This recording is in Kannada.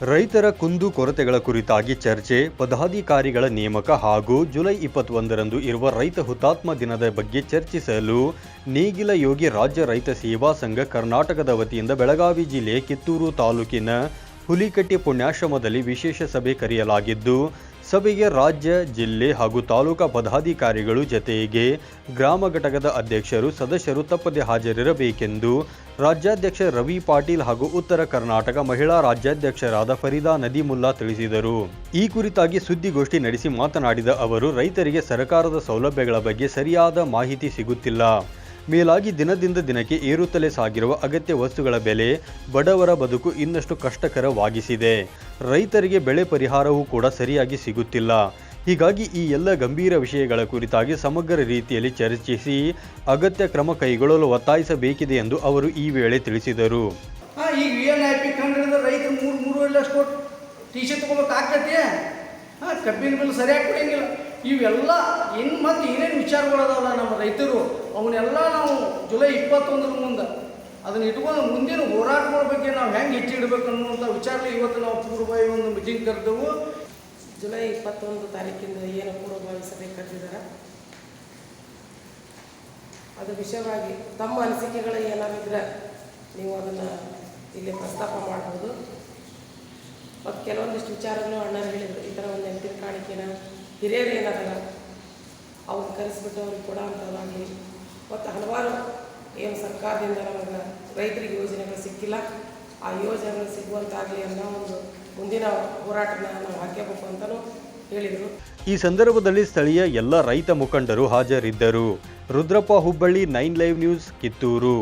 ರೈತರ ಕುಂದು ಕೊರತೆಗಳ ಕುರಿತಾಗಿ ಚರ್ಚೆ, ಪದಾಧಿಕಾರಿಗಳ ನೇಮಕ ಹಾಗೂ ಜುಲೈ ಇಪ್ಪತ್ತೊಂದರಂದು ಇರುವ ರೈತ ಹುತಾತ್ಮ ದಿನದ ಬಗ್ಗೆ ಚರ್ಚಿಸಲು ನೇಗಿಲ ಯೋಗಿ ರಾಜ್ಯ ರೈತ ಸೇವಾ ಸಂಘ ಕರ್ನಾಟಕದ ವತಿಯಿಂದ ಬೆಳಗಾವಿ ಜಿಲ್ಲೆ ಕಿತ್ತೂರು ತಾಲೂಕಿನ ಹುಲಿಕಟ್ಟಿ ಪುಣ್ಯಾಶ್ರಮದಲ್ಲಿ ವಿಶೇಷ ಸಭೆ ಕರೆಯಲಾಗಿದ್ದು ಸಭೆಗೆ ರಾಜ್ಯ, ಜಿಲ್ಲೆ ಹಾಗೂ ತಾಲೂಕಾ ಪದಾಧಿಕಾರಿಗಳು ಜತೆಗೆ ಗ್ರಾಮ ಘಟಕದ ಅಧ್ಯಕ್ಷರು, ಸದಸ್ಯರು ತಪ್ಪದೆ ಹಾಜರಿರಬೇಕೆಂದು ರಾಜ್ಯಾಧ್ಯಕ್ಷ ರವಿ ಪಾಟೀಲ್ ಹಾಗೂ ಉತ್ತರ ಕರ್ನಾಟಕ ಮಹಿಳಾ ರಾಜ್ಯಾಧ್ಯಕ್ಷರಾದ ಫರೀದಾ ನದಿಮುಲ್ಲಾ ತಿಳಿಸಿದರು. ಈ ಕುರಿತಾಗಿ ಸುದ್ದಿಗೋಷ್ಠಿ ನಡೆಸಿ ಮಾತನಾಡಿದ ಅವರು, ರೈತರಿಗೆ ಸರ್ಕಾರದ ಸೌಲಭ್ಯಗಳ ಬಗ್ಗೆ ಸರಿಯಾದ ಮಾಹಿತಿ ಸಿಗುತ್ತಿಲ್ಲ. ಮೇಲಾಗಿ ದಿನದಿಂದ ದಿನಕ್ಕೆ ಏರುತ್ತಲೇ ಸಾಗಿರುವ ಅಗತ್ಯ ವಸ್ತುಗಳ ಬೆಲೆ ಬಡವರ ಬದುಕು ಇನ್ನಷ್ಟು ಕಷ್ಟಕರವಾಗಿಸಿದೆ. ರೈತರಿಗೆ ಬೆಳೆ ಪರಿಹಾರವೂ ಕೂಡ ಸರಿಯಾಗಿ ಸಿಗುತ್ತಿಲ್ಲ. ಹೀಗಾಗಿ ಈ ಎಲ್ಲ ಗಂಭೀರ ವಿಷಯಗಳ ಕುರಿತಾಗಿ ಸಮಗ್ರ ರೀತಿಯಲ್ಲಿ ಚರ್ಚಿಸಿ ಅಗತ್ಯ ಕ್ರಮ ಕೈಗೊಳ್ಳಲು ಒತ್ತಾಯಿಸಬೇಕಿದೆ ಎಂದು ಅವರು ಈ ವೇಳೆ ತಿಳಿಸಿದರು. ಟಿ ಶರ್ಟ್ ತಗೋಬೇಕಾಗ್ತೈತಿ. ಹಾಂ, ಕಬ್ಬಿನ ಬಿಲ್ ಸರಿಯಾಗಿ ಕೊಡಂಗಿಲ್ಲ. ಇವೆಲ್ಲ ಇನ್ನು ಮತ್ತು ಏನೇನು ವಿಚಾರಗಳದಾವಲ್ಲ ನಮ್ಮ ರೈತರು, ಅವನ್ನೆಲ್ಲ ನಾವು ಜುಲೈ ಇಪ್ಪತ್ತೊಂದರ ಮುಂದೆ ಅದನ್ನ ಇಟ್ಕೊಂಡು ಮುಂದಿನ ಹೋರಾಟಗಳ ಬಗ್ಗೆ ನಾವು ಹೆಂಗೆ ಹೆಚ್ಚಿಡಬೇಕು ಅನ್ನುವಂಥ ವಿಚಾರದಲ್ಲಿ ಇವತ್ತು ನಾವು ಪೂರ್ವಭಾವಿ ಒಂದು ಮೀಟಿಂಗ್ ಕರೆದೆವು. ಜುಲೈ ಇಪ್ಪತ್ತೊಂದು ತಾರೀಕಿಂದ ಏನು ಪೂರ್ವಭಾವಿ ಸಭೆ ಕರೆದಿದ್ದಾರೆ ಅದು ವಿಷಯವಾಗಿ ತಮ್ಮ ಅನಿಸಿಕೆಗಳು ಏನಾಗಿದ್ರೆ ನೀವು ಅದನ್ನು ಇಲ್ಲಿ ಪ್ರಸ್ತಾಪ ಮಾಡ್ಬೋದು. ಮತ್ತು ಕೆಲವೊಂದಿಷ್ಟು ವಿಚಾರಗಳು ಅಣ್ಣ ಹೇಳಿದರು. ಈ ಥರ ಒಂದು ನೆನಪಿನ ಕಾಣಿಕೆನ ಹಿರಿಯರು ಏನಾರಲ್ಲ ಅವ್ರನ್ನ ಕರೆಸ್ಬಿಟ್ಟು ಅವ್ರಿಗೆ ಕೊಡೋ ಅಂಥದ್ದಾಗಲಿ ಮತ್ತು ಹಲವಾರು ಏನು ಸರ್ಕಾರದಿಂದ ನಮಗೆ ರೈತರಿಗೆ ಯೋಜನೆಗಳು ಸಿಕ್ಕಿಲ್ಲ. ಆ ಯೋಜನೆಗಳು ಸಿಗುವಂತಾಗಲಿ ಅನ್ನೋ ಒಂದು ಮುಂದಿನ ಹೋರಾಟನ ನಾವು ಹಾಕಬೇಕು ಅಂತಲೂ ಹೇಳಿದರು. ಈ ಸಂದರ್ಭದಲ್ಲಿ ಸ್ಥಳೀಯ ಎಲ್ಲ ರೈತ ಮುಖಂಡರು ಹಾಜರಿದ್ದರು. Rudrappa Hubballi nine live news Kittur.